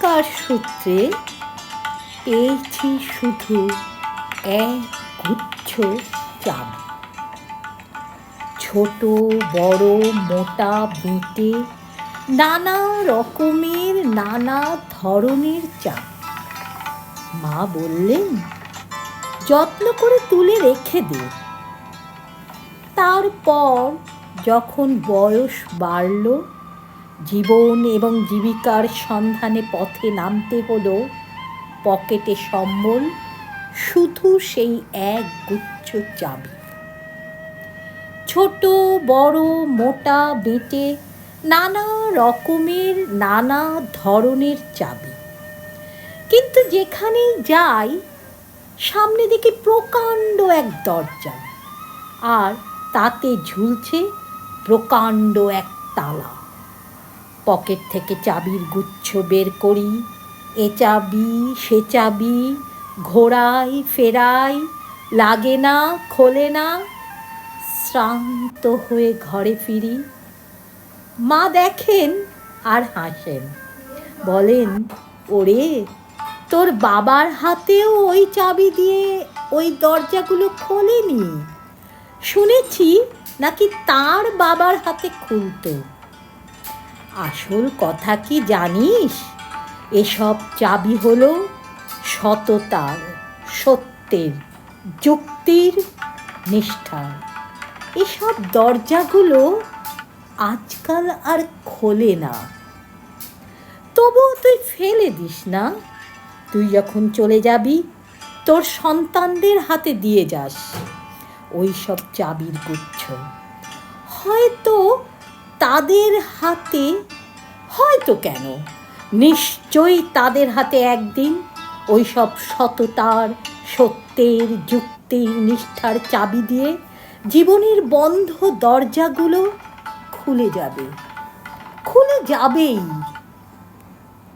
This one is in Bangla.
থাকার সূত্রে পেয়েছি শুধু এক গুচ্ছ চাবি ছোট, বড়, মোটা, বেঁটে, নানা রকমের, নানা ধরনের চাবি মা বললেন, যত্ন করে তুলে রেখে দে। তারপর যখন বয়স বাড়ল জীবন এবং জীবিকার সন্ধানে পথে নামতে হলো। পকেটে সম্বল, শুধু সেই এক গুচ্ছ চাবি। ছোট, বড়, মোটা, বেটে, নানা রকমের, নানা ধরনের চাবি। কিন্তু যেখানেই যাই, সামনে দেখি প্রকাণ্ড এক দরজা। আর তাতে ঝুলছে প্রকাণ্ড এক তালা। পকেট থেকে চাবির গুচ্ছ বের করি। এ চাবি, সে চাবি ঘোরাই ফেরাই লাগে না, খোলে না। শ্রান্ত হয়ে ঘরে ফিরি। মা দেখেন আর হাসেন। বলেন, ওরে, তোর বাবার হাতেও ওই চাবি দিয়ে ওই দরজাগুলো খোলেনি? শুনেছি নাকি তার বাবার হাতে খুলতো। আসল কথা কি জানিস? এসব চাবি হলো সততার, সত্যের, যুক্তির নিষ্ঠার এসব দরজাগুলো আজকাল আর খোলে না। তবুও তুই ফেলে দিস না। তুই যখন চলে যাবি, তোর সন্তানদের হাতে দিয়ে যাস। ওই সব চাবির গুচ্ছ। হয়তো তাদের হাতে হয়তো কেন? নিশ্চয়ই তাদের হাতে একদিন ওই সব সততার, সত্যের, যুক্তির, নিষ্ঠার চাবি দিয়ে জীবনের বন্ধ দরজাগুলো খুলে যাবে। খুলে যাবেই।